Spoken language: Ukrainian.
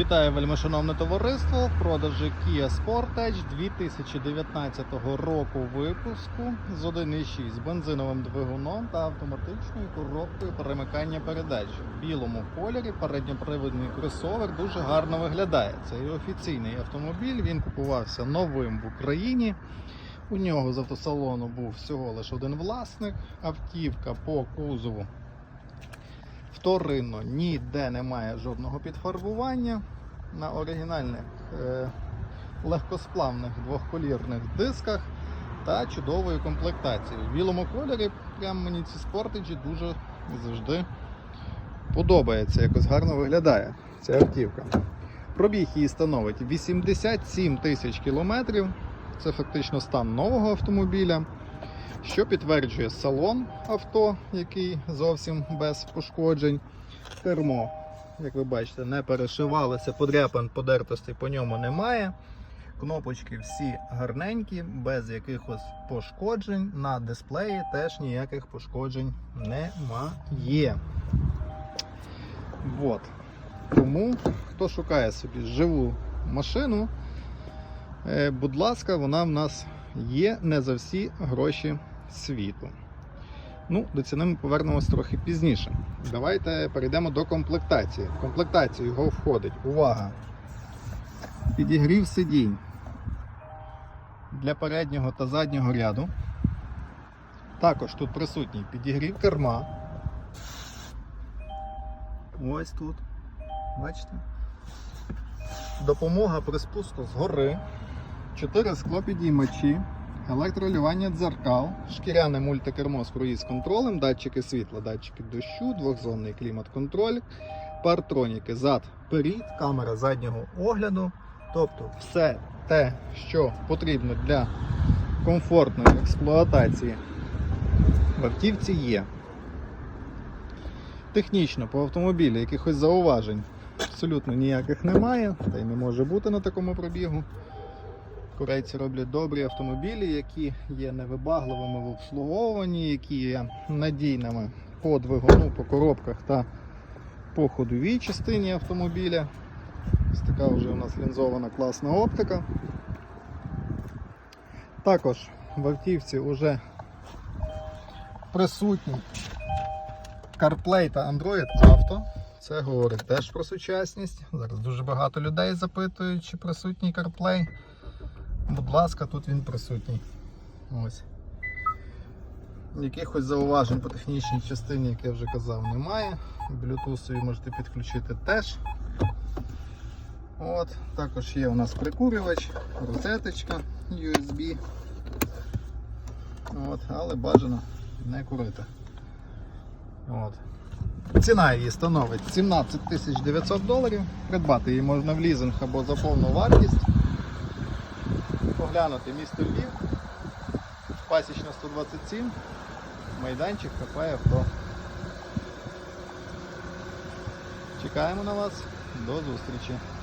Вітаю вельмишановне товариство. В продажі Kia Sportage 2019 року випуску з 1.6 з бензиновим двигуном та автоматичною коробкою перемикання передач. В білому кольорі передньопривідний кросовер дуже гарно виглядає. Це і офіційний автомобіль. Він купувався новим в Україні. У нього з автосалону був всього лише один власник. Автівка по кузову вторинно ніде немає жодного підфарбування. На оригінальних е, легкосплавних двохколірних дисках та чудовою комплектацією. В білому кольорі прям мені ці спортиджі дуже завжди подобається, якось гарно виглядає ця автівка. Пробіг її становить 87 тисяч кілометрів. Це фактично стан нового автомобіля що підтверджує салон авто, який зовсім без пошкоджень. Кермо, як ви бачите, не перешивалося, подряпин, подертостей по ньому немає. Кнопочки всі гарненькі, без якихось пошкоджень. На дисплеї теж ніяких пошкоджень немає. Вот. Тому, хто шукає собі живу машину, е, будь ласка, вона в нас є не за всі гроші світу. Ну, до ціни ми повернемось трохи пізніше. Давайте перейдемо до комплектації. В комплектацію його входить, увага! Підігрів сидінь для переднього та заднього ряду. Також тут присутній підігрів керма. Ось тут. Бачите? Допомога при спуску згори. 4 склопідіймачі, електролювання дзеркал, шкіряне мультикермо з круїз-контролем, датчики світла, датчики дощу, двохзонний клімат-контроль, партроніки зад перед, камера заднього огляду. Тобто все те, що потрібно для комфортної експлуатації в автівці є. Технічно по автомобілі якихось зауважень абсолютно ніяких немає, та й не може бути на такому пробігу. Корейці роблять добрі автомобілі, які є невибагливими в обслуговуванні, які є надійними по двигуну, по коробках та по ходовій частині автомобіля. Ось така вже у нас лінзована класна оптика. Також в автівці вже присутній CarPlay та Android Auto. Це говорить теж про сучасність. Зараз дуже багато людей запитують, чи присутній CarPlay. Будь ласка, тут він присутній. Ось. Якихось зауважень по технічній частині, як я вже казав, немає. Bluetooth можете підключити теж. От. Також є у нас прикурювач, розеточка USB. От. Але бажано не курити. От. Ціна її становить 17 900 доларів. Придбати її можна в лізинг або за повну вартість поглянути місто Львів, пасічна 127, майданчик кафе авто. Чекаємо на вас. До зустрічі.